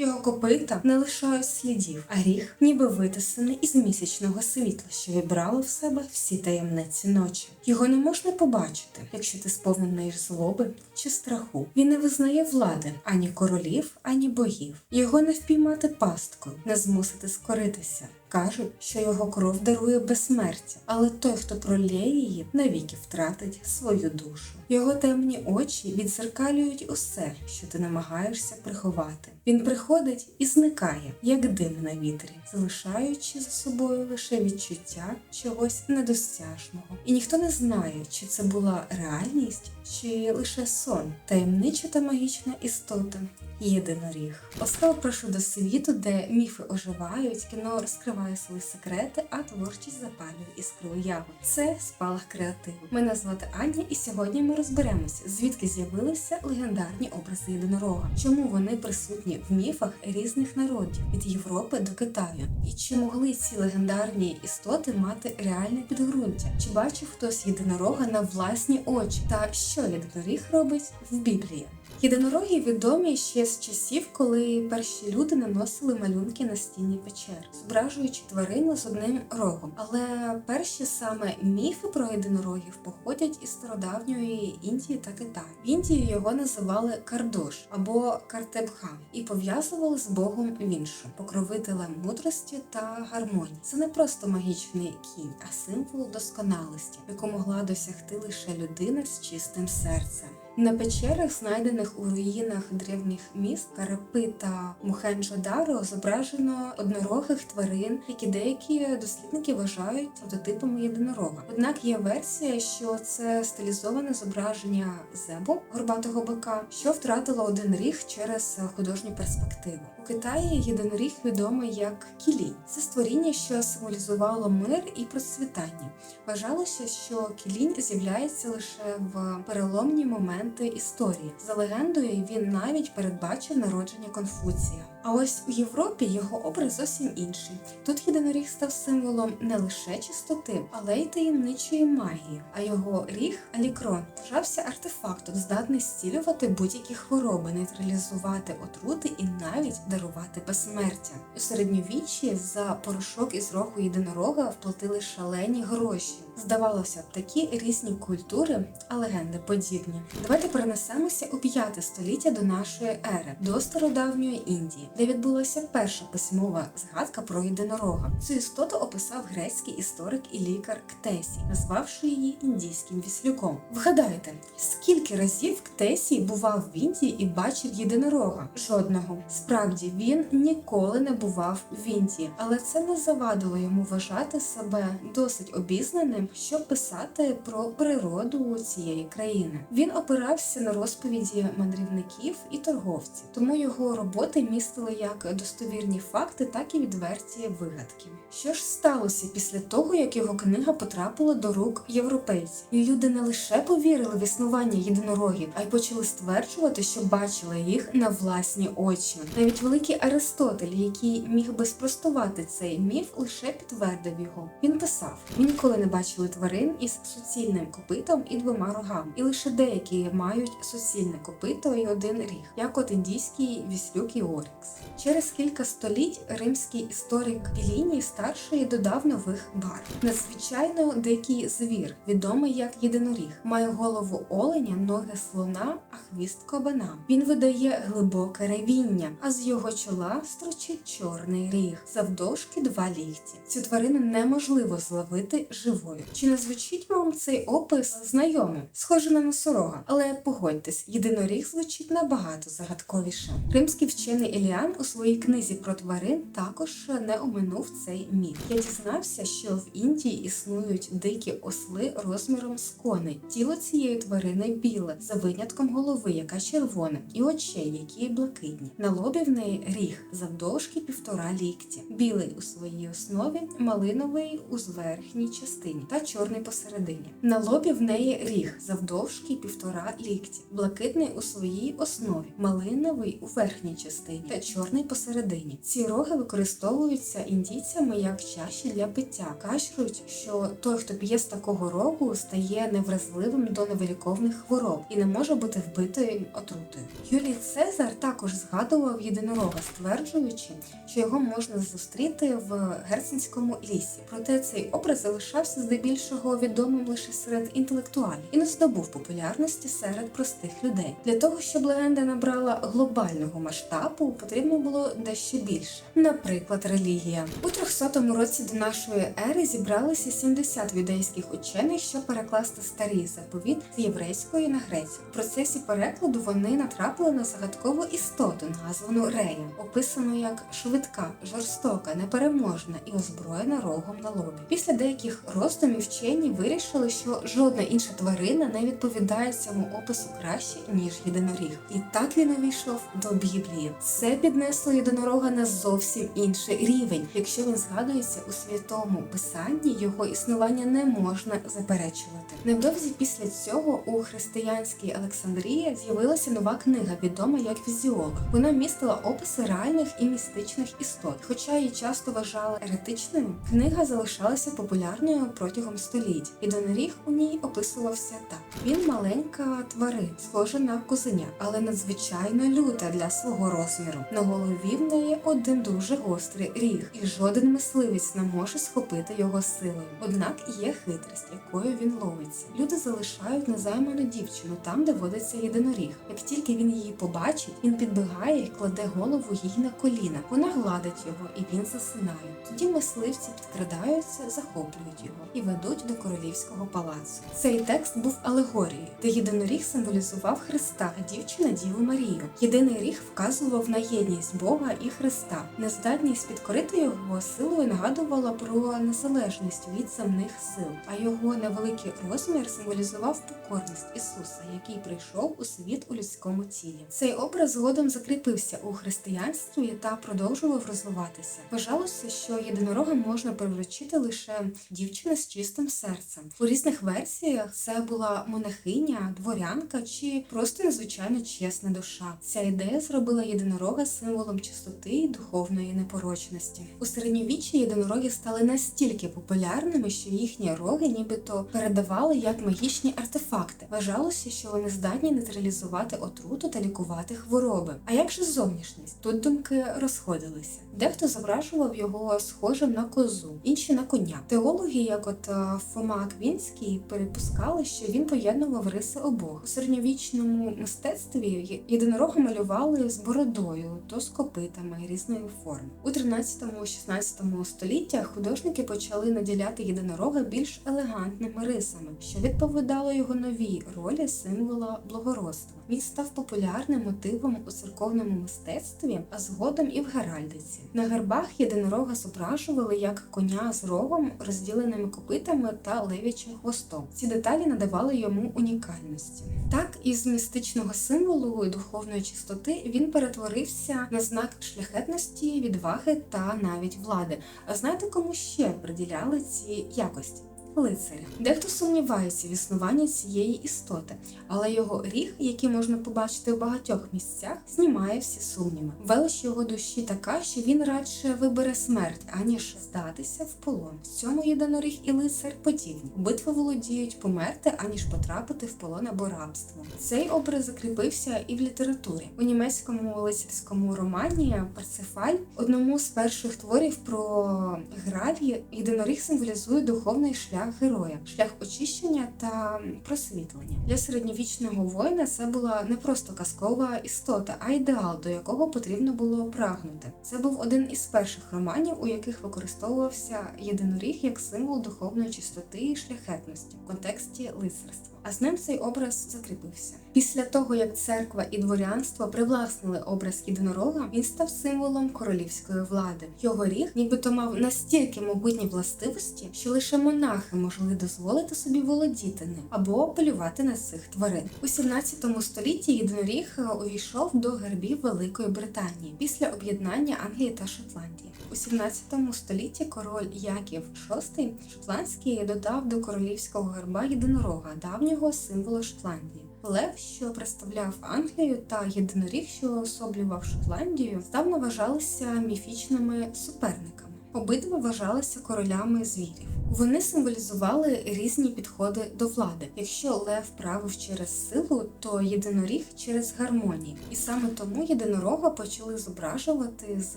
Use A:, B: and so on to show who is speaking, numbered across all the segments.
A: Його копита не лишають слідів, а ріг ніби витисаний із місячного світла, що вібрало в себе всі таємниці ночі. Його не можна побачити, якщо ти сповнений злоби чи страху. Він не визнає влади ані королів, ані богів. Його не впіймати пасткою, не змусити скоритися. Кажуть, що його кров дарує безсмертя, але той, хто пролє її, навіки втратить свою душу. Його темні очі відзеркалюють усе, що ти намагаєшся приховати. Він приходить і зникає, як дим на вітрі, залишаючи за собою лише відчуття чогось недосяжного. І ніхто не знає, чи це була реальність, чи лише сон, таємнича та магічна істота. Єдиноріг. Ласкаво прошу до світу, де міфи оживають, кіно розкриває свої секрети, а творчість запалює іскру уяви. Це спалах креативу. Мене звати Аня, і сьогодні ми розберемося, звідки з'явилися легендарні образи єдинорога, чому вони присутні в міфах різних народів від Європи до Китаю, і чи могли ці легендарні істоти мати реальне підґрунтя? Чи бачив хтось єдинорога на власні очі? Та що єдиноріг робить в Біблії? Єдинороги відомі ще з часів, коли перші люди наносили малюнки на стіні печер, зображуючи тварину з одним рогом. Але перші саме міфи про єдинорогів походять із стародавньої Індії та Китаю. В Індії його називали Кардош або Картебхан і пов'язували з богом Віншем, покровителем мудрості та гармонії. Це не просто магічний кінь, а символ досконалості, яку могла досягти лише людина з чистим серцем. На печерах, знайдених у руїнах древніх міст Карапи та Мухенджо-Даро, зображено однорогих тварин, які деякі дослідники вважають прототипами єдинорога. Однак є версія, що це стилізоване зображення зебу горбатого бика, що втратило один ріг через художню перспективу. У Китаї єдиноріг відомий як кілінь. Це створіння, що символізувало мир і процвітання. Вважалося, що кілінь з'являється лише в переломні моменти історії. За легендою, він навіть передбачив народження Конфуція. А ось у Європі його образ зовсім інший. Тут єдиноріг став символом не лише чистоти, але й таємничої магії. А його ріг Алікрон вважався артефактом, здатний зцілювати будь-які хвороби, нейтралізувати отрути і навіть дарувати безсмертя. У середньовіччі за порошок із рогу єдинорога вплатили шалені гроші. Здавалося б, такі різні культури, а легенди подібні. Давайте перенесемося у п'яте століття до нашої ери, до стародавньої Індії, де відбулася перша письмова згадка про єдинорога. Цю істоту описав грецький історик і лікар Ктесій, назвавши її індійським віслюком. Вгадайте, скільки разів Ктесій бував в Індії і бачив єдинорога? Жодного. Справді він ніколи не бував в Індії, але це не завадило йому вважати себе досить обізнаним, щоб писати про природу цієї країни. Він опирався на розповіді мандрівників і торговців, тому його роботи містили як достовірні факти, так і відверті вигадки. Що ж сталося після того, як його книга потрапила до рук європейців? Люди не лише повірили в існування єдинорогів, а й почали стверджувати, що бачили їх на власні очі. Навіть великий Аристотель, який міг би спростувати цей міф, лише підтвердив його. Він писав: ми ніколи не бачили тварин із суцільним копитом і двома рогами, і лише деякі мають суцільне копито і один ріг, як от індійський віслюк і орікс. Через кілька століть римський історик Піліній старший додав нових барв. Надзвичайно дикий звір, відомий як єдиноріг, має голову оленя, ноги слона, а хвіст кабана. Він видає глибоке ревіння, а з його чола строчить чорний ріг, завдовжки два лікті. Цю тварину неможливо зловити живою. Чи не звучить вам цей опис знайомим? Схоже на носорога, але погодьтесь, єдиноріг звучить набагато загадковіше. Римський вчений Еліан у своїй книзі про тварин також не оминув цей міф. Я дізнався, що в Індії існують дикі осли розміром з коней. Тіло цієї тварини біле, за винятком голови, яка червона, і очей, які блакитні. На лобі в неї ріг завдовжки півтора лікті, білий у своїй основі, малиновий у зверхній частині та чорний посередині. На лобі в неї ріг завдовжки півтора лікті, блакитний у своїй основі, малиновий у верхній частині та чорний посередині. Ці роги використовуються індійцями як чаші для пиття. Кажуть, що той, хто п'є з такого рогу, стає невразливим до невиліковних хвороб і не може бути вбитим отрутою. Юлій Цезар також згадував єдинорога, стверджуючи, що його можна зустріти в герценському лісі. Проте цей образ залишався здебільшого відомим лише серед інтелектуалів і не здобув популярності серед простих людей. Для того щоб легенда набрала глобального масштабу, потрібно було дещо більше. Наприклад, релігія у 300 році до нашої ери зібралися 70 юдейських учених, щоб перекласти старий заповіт з єврейської на грецьку. В процесі перекладу вони натрапили на загадкову істоту, названу Рея, описану як швидка, жорстока, непереможна і озброєна рогом на лобі. Після деяких роздумів вчені вирішили, що жодна інша тварина не відповідає цьому опису краще ніж єдиноріг. І так він увійшов до Біблії. Це піднесло єдинорога на зовсім інший рівень. Якщо він згадується у святому писанні, його існування не можна заперечувати. Невдовзі після цього у християнській Олександрії з'явилася нова книга, відома як Візіолог. Вона містила описи реальних і містичних істот. Хоча її часто вважали еретичною, книга залишалася популярною протягом століть. Єдиноріг у ній описувався так: він маленька тварина, схожа на козеня, але надзвичайно люта для свого розміру. На голові в неї один дуже гострий ріг, і жоден мисливець не може схопити його силою. Однак є хитрість, якою він ловиться. Люди залишають незайману дівчину там, де водиться єдиноріг. Як тільки він її побачить, він підбігає і кладе голову їй на коліна. Вона гладить його, і він засинає. Тоді мисливці підкрадаються, захоплюють його і ведуть до королівського палацу. Цей текст був алегорією, де єдиноріг символізував Христа, а дівчина Діву Марію. Єдиний ріг вказував на єдність Бога і Христа. Нездатність підкорити його силою нагадувала про незалежність від земних сил, а його невеликий розмір символізував покорність Ісуса, який прийшов у світ у людському тілі. Цей образ згодом закріпився у християнстві та продовжував розвиватися. Вважалося, що єдинорога можна приручити лише дівчина з чистим серцем. У різних версіях це була монахиня, дворянка чи просто незвичайно чесна душа. Ця ідея зробила єдинорога символом чистоти і духовної непорочності. У середньовіччі єдинороги стали настільки популярними, що їхні роги нібито передавали як магічні артефакти. Вважалося, що вони здатні нейтралізувати отруту та лікувати хвороби. А як же зовнішність? Тут думки розходилися. Дехто зображував його схожим на козу, інші на коня. Теологи, як от е, Фома Аквінський, перепускали, що він поєднував риси обох. У середньовічному мистецтві єдинорога малювали з бородою, то з копитами різної форми. У 13-16 століттях художники почали наділяти єдинорога більш елегантними рисами, що відповідало його новій ролі символа благородства. Він став популярним мотивом у церковному мистецтві, а згодом і в геральдиці. На гербах єдинорога зображували як коня з рогом, розділеними копитами та левічим хвостом. Ці деталі надавали йому унікальності. Так, із містичного символу і духовної чистоти він перетворився на знак шляхетності, відваги та навіть влади. А знаєте, кому ще приділяли ці якості? Лицаря. Дехто сумнівається в існуванні цієї істоти, але його ріг, який можна побачити в багатьох місцях, знімає всі сумніви. Велич його душі така, що він радше вибере смерть, аніж здатися в полон. В цьому єдиноріг і лицар подібні. Битви володіють померти, аніж потрапити в полон або рабство. Цей образ закріпився і в літературі. У німецькому лицарському романі Парцефаль, одному з перших творів про Граві, єдиноріг символізує духовний шлях героя, шлях очищення та просвітлення. Для середньовічного воїна це була не просто казкова істота, а ідеал, до якого потрібно було прагнути. Це був один із перших романів, у яких використовувався єдиноріг як символ духовної чистоти і шляхетності в контексті лицарства. А з ним цей образ закріпився. Після того, як церква і дворянство привласнили образ єдинорога, він став символом королівської влади. Його ріг нібито мав настільки могутні властивості, що лише монахи могли дозволити собі володіти ним або полювати на цих тварин. У 17 столітті єдиноріг е, увійшов до гербів Великої Британії після об'єднання Англії та Шотландії. У 17 столітті король Яків VI Шотландський додав до королівського герба єдинорога, давнього символу Шотландії. Лев, що представляв Англію, та єдиноріг, що особлював Шотландію, здавна вважалися міфічними суперниками. Обидва вважалися королями звірів. Вони символізували різні підходи до влади. Якщо лев правив через силу, то єдиноріг через гармонію. І саме тому єдинорога почали зображувати з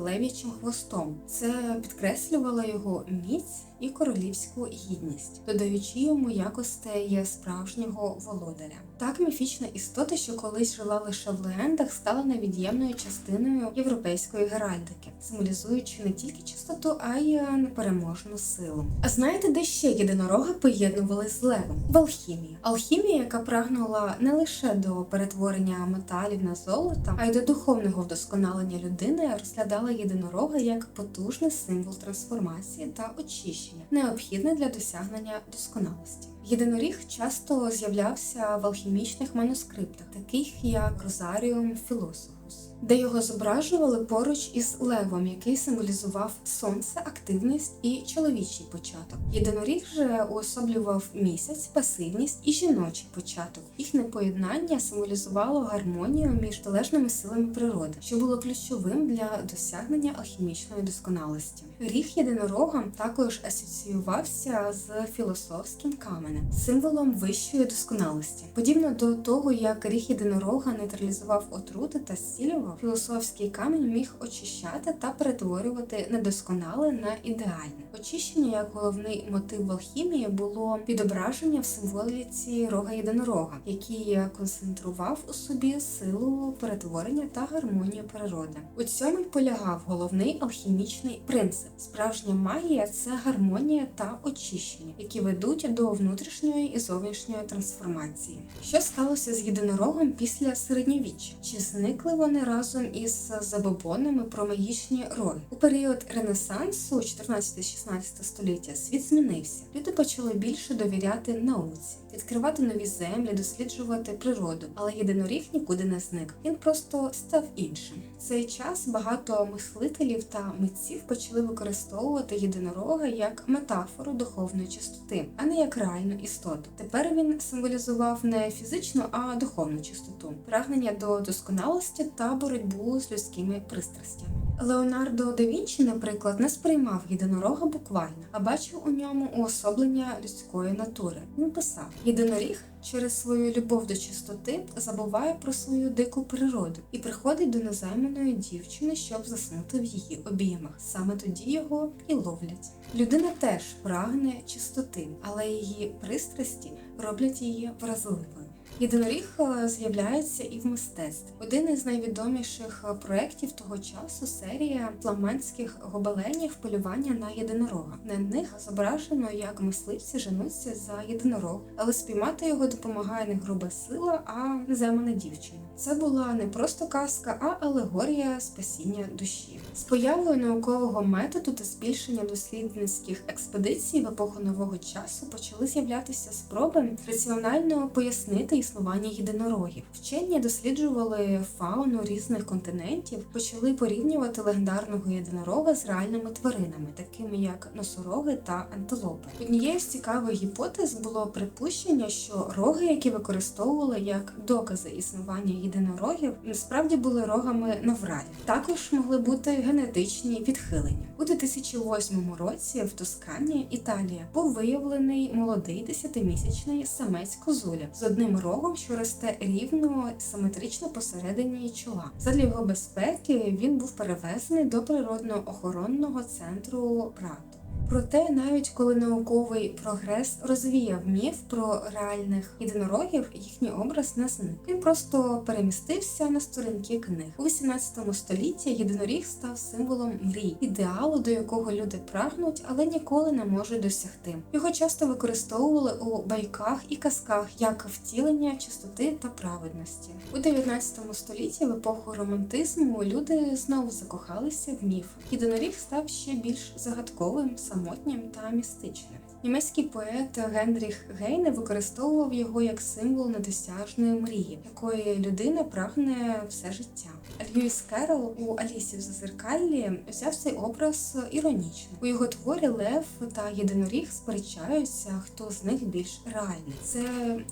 A: лев'ячим хвостом. Це підкреслювало його міць і королівську гідність, додаючи йому якостей справжнього володаря. Так міфічна істота, що колись жила лише в легендах, стала невід'ємною частиною європейської геральдики, символізуючи не тільки чистоту, а й непереможну силу. А знаєте, де ще єдинорога поєднували з левом? В алхімії. Алхімія, яка прагнула не лише до перетворення металів на золото, а й до духовного вдосконалення людини, розглядала єдинорога як потужний символ трансформації та очищення, необхідний для досягнення досконалості. Єдиноріг часто з'являвся в алхімічних манускриптах, таких як Розаріум Філософус, де його зображували поруч із левом, який символізував сонце, активність і чоловічий початок. Єдиноріг же уособлював місяць, пасивність і жіночий початок. Їхнє поєднання символізувало гармонію між залежними силами природи, що було ключовим для досягнення алхімічної досконалості. Ріг єдинорога також асоціювався з філософським каменем, символом вищої досконалості. Подібно до того, як ріг єдинорога нейтралізував отрути та зцілював, філософський камінь міг очищати та перетворювати недосконале на ідеальне. Очищення як головний мотив алхімії було відображення в символіці рога єдинорога, який концентрував у собі силу перетворення та гармонію природи. У цьому й полягав головний алхімічний принцип. Справжня магія це гармонія та очищення, які ведуть до внутрішньої і зовнішньої трансформації. Що сталося з єдинорогом після середньовіччя? Чи зникли вони разом із забобонами про магічні роги? У період Ренесансу, 14-16 століття, світ змінився. Люди почали більше довіряти науці, відкривати нові землі, досліджувати природу, але єдиноріг нікуди не зник. Він просто став іншим. Цей час багато мислителів та митців почали використовувати єдинорога як метафору духовної чистоти, а не як реальну істоту. Тепер він символізував не фізичну, а духовну чистоту, прагнення до досконалості та боротьбу з людськими пристрастями. Леонардо да Вінчі, наприклад, не сприймав єдинорога буквально, а бачив у ньому уособлення людської натури. Він писав: єдиноріг через свою любов до чистоти забуває про свою дику природу і приходить до незайманої дівчини, щоб заснути в її обіймах. Саме тоді його і ловлять. Людина теж прагне чистоти, але її пристрасті роблять її вразливою. Єдиноріг е, з'являється і в мистецтві. Один із найвідоміших е, проєктів того часу серія фламандських гобеленів полювання на єдинорога. На них зображено, як мисливці женуться за єдинорог, але спіймати його допомагає не груба сила, а незаймана дівчина. Це була не просто казка, а алегорія спасіння душі. З появою наукового методу та збільшенням дослідницьких експедицій в епоху нового часу почали з'являтися спроби раціонально пояснити існування єдинорогів. Вчені досліджували фауну різних континентів, почали порівнювати легендарного єдинорога з реальними тваринами, такими як носороги та антилопи. Однією з цікавих гіпотез було припущення, що роги, які використовували як докази існування єдинорогів, насправді були рогами навралів. Також могли бути генетичні відхилення. У 2008 році в Тоскані, Італія, був виявлений молодий десятимісячний самець козуля з одним рогом, що росте рівно симетрично посередині чола. Задля його безпеки він був перевезений до природно-охоронного центру Прато. Проте, навіть коли науковий прогрес розвіяв міф про реальних єдинорогів, їхній образ не зник. Він просто перемістився на сторінки книг. У 18 столітті єдиноріг став символом мрій, ідеалу, до якого люди прагнуть, але ніколи не можуть досягти. Його часто використовували у байках і казках як втілення чистоти та праведності. У 19 столітті, в епоху романтизму, люди знову закохалися в міф. Єдиноріг став ще більш загадковим самотнім та містичним. Німецький поет Генріх Гейне використовував його як символ недосяжної мрії, якої людина прагне все життя. Льюіс Керол у Алісі в Зазеркаллі взяв цей образ іронічно. У його творі Лев та Єдиноріг сперечаються, хто з них більш реальний. Це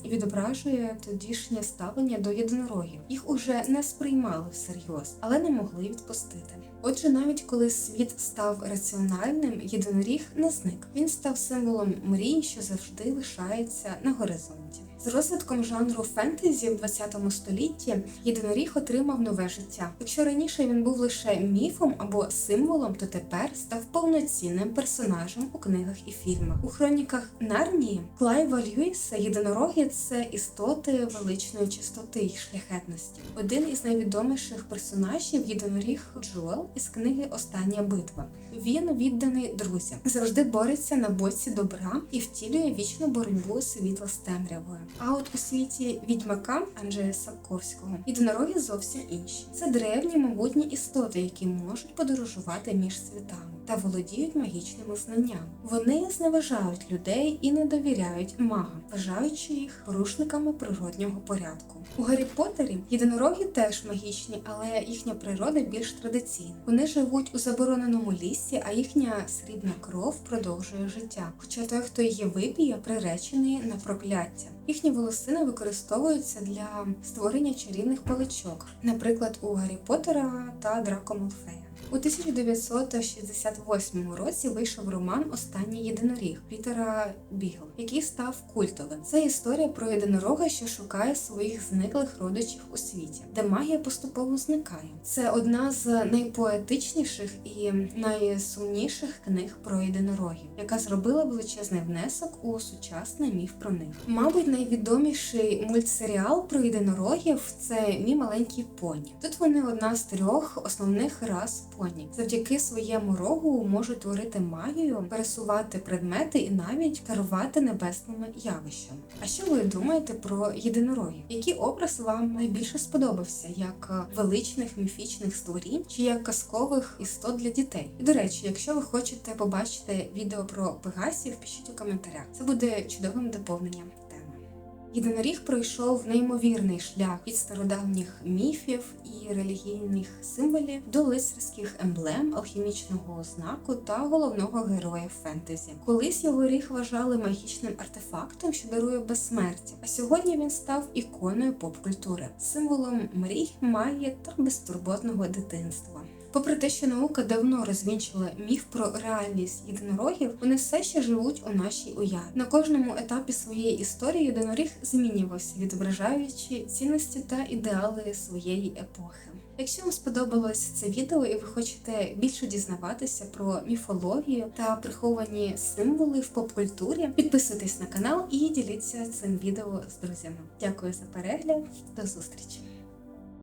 A: відображує тодішнє ставлення до єдинорогів. Їх уже не сприймали всерйоз, але не могли відпустити. Отже, навіть коли світ став раціональним, єдиноріг не зник. Він став символом мрій, що завжди лишається на горизонті. З розвитком жанру фентезі в 20 столітті єдиноріг отримав нове життя. Якщо раніше він був лише міфом або символом, то тепер став повноцінним персонажем у книгах і фільмах. У хроніках Нарнії Клайва Льюіса єдинороги це істоти величної чистоти й шляхетності. Один із найвідоміших персонажів єдиноріг Джуел із книги Остання битва. Він відданий друзям, завжди бореться на боці добра і втілює вічну боротьбу світла з темрявою. А от у світі відьмака Анджея Сапковського єдинороги зовсім інші. Це древні могутні істоти, які можуть подорожувати між світами та володіють магічними знаннями. Вони зневажають людей і не довіряють магам, вважаючи їх порушниками природнього порядку. У Гаррі Поттері єдинороги теж магічні, але їхня природа більш традиційна. Вони живуть у забороненому лісі, а їхня срібна кров продовжує життя. Хоча той, хто її вип'є, приречений на прокляття. Їхні волосини використовуються для створення чарівних паличок, наприклад, у Гаррі Поттера та Драко Малфея. У 1968 році вийшов роман Останній єдиноріг Пітера Бігл, який став культовим. Це історія про єдинорога, що шукає своїх зниклих родичів у світі, де магія поступово зникає. Це одна з найпоетичніших і найсумніших книг про єдинорогів, яка зробила величезний внесок у сучасний міф про них. Мабуть, найвідоміший мультсеріал про єдинорогів це мій маленький поні. Тут вони одна з трьох основних рас поні. Завдяки своєму рогу можуть творити магію, пересувати предмети і навіть керувати небесними явищами. А що ви думаєте про єдинорогів? Який образ вам найбільше сподобався, як е, величних міфічних створінь чи як казкових істот для дітей? І до речі, якщо ви хочете побачити відео про пегасів, пишіть у коментарях. Це буде чудовим доповненням. Єдиноріг пройшов неймовірний шлях від стародавніх міфів і релігійних символів до лицарських емблем, алхімічного знаку та головного героя фентезі. Колись його ріг вважали магічним артефактом, що дарує безсмертя. А сьогодні він став іконою поп-культури, символом мрій, магії та безтурботного дитинства. Попри те, що наука давно розвінчила міф про реальність єдинорогів, вони все ще живуть у нашій уяві. На кожному етапі своєї історії єдиноріг змінювався, відображаючи цінності та ідеали своєї епохи. Якщо вам сподобалось це відео і ви хочете більше дізнаватися про міфологію та приховані символи в поп-культурі, підписуйтесь на канал і діліться цим відео з друзями. Дякую за перегляд, до зустрічі!